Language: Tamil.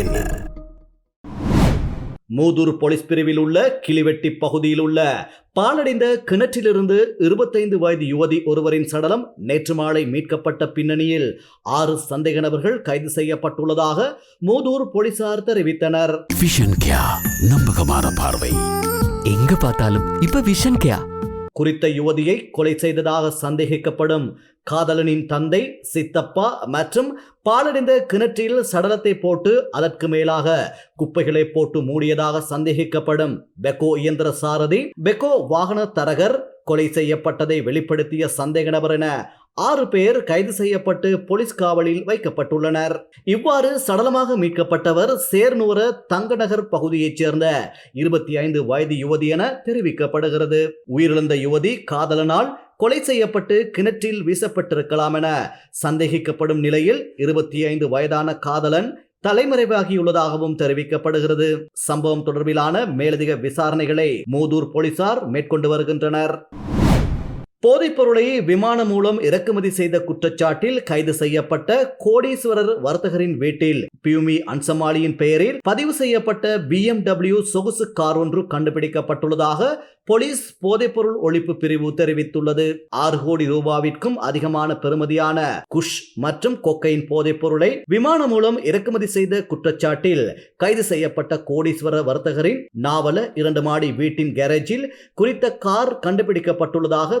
என்ன? மூதூர் போலீஸ் பிரிவில் உள்ள கிளிவெட்டி பகுதியில் உள்ள பாலடைந்த கிணற்றிலிருந்து இருபத்தைந்து வயது யுவதி ஒருவரின் சடலம் நேற்று மாலை மீட்கப்பட்ட பின்னணியில் ஆறு சந்தேக நபர்கள் கைது செய்யப்பட்டுள்ளதாக மூதூர் போலீசார் தெரிவித்தனர். விஷன் கியா நம்பகமான பார்வை. எங்க பார்த்தாலும் இப்ப விஷன் கியா குறித்த யுவதியை கொலை செய்ததாக சந்தேகிக்கப்படும் காதலனின் தந்தை சித்தப்பா மற்றும் பாலடைந்த கிணற்றில் சடலத்தை போட்டு அதற்கு மேலாக குப்பைகளை போட்டு மூடியதாக சந்தேகிக்கப்படும் பெக்கோ இயந்திர சாரதி பெக்கோ வாகன தரகர் கொலை செய்யப்பட்டதை வெளிப்படுத்திய சந்தேக நபர் என ஆறு பேர் கைது செய்யப்பட்டு போலீஸ் காவலில் வைக்கப்பட்டுள்ளனர். இவ்வாறு சடலமாக மீட்கப்பட்டவர் சேர்நூர தங்கநகர் பகுதியைச் சேர்ந்த இருபத்தி ஐந்து வயது யுவதி என தெரிவிக்கப்படுகிறது. உயிரிழந்த யுவதி காதலனால் கொலை செய்யப்பட்டு கிணற்றில் வீசப்பட்டிருக்கலாம் என சந்தேகிக்கப்படும் நிலையில் இருபத்தி ஐந்து வயதான காதலன் தலைமறைவாகியுள்ளதாகவும் தெரிவிக்கப்படுகிறது. சம்பவம் தொடர்பிலான மேலதிக விசாரணைகளை மூதூர் போலீசார் மேற்கொண்டு வருகின்றனர். போதைப் பொருளை விமானம் மூலம் இறக்குமதி செய்த குற்றச்சாட்டில் கைது செய்யப்பட்ட கோடீஸ்வரர் வர்த்தகரின் வீட்டில் பியூமி அன்சமாலியின் பெயரில் பதிவு செய்யப்பட்ட பிஎம்டபிள்யூ சொகுசு கார் ஒன்று கண்டுபிடிக்கப்பட்டுள்ளதாக போலீஸ் போதைப்பொருள் ஒழிப்பு பிரிவு தெரிவித்துள்ளது. ஆறு கோடி ரூபாவிற்கும் அதிகமான பெறுமதியான குஷ் மற்றும் கொக்கையின் போதைப் பொருளை விமானம் மூலம் இறக்குமதி செய்த குற்றச்சாட்டில் கைது செய்யப்பட்ட கோடீஸ்வர வர்த்தகரின் நாவல இரண்டு மாடி வீட்டின் கேரேஜில் குறித்த கார் கண்டுபிடிக்கப்பட்டுள்ளதாக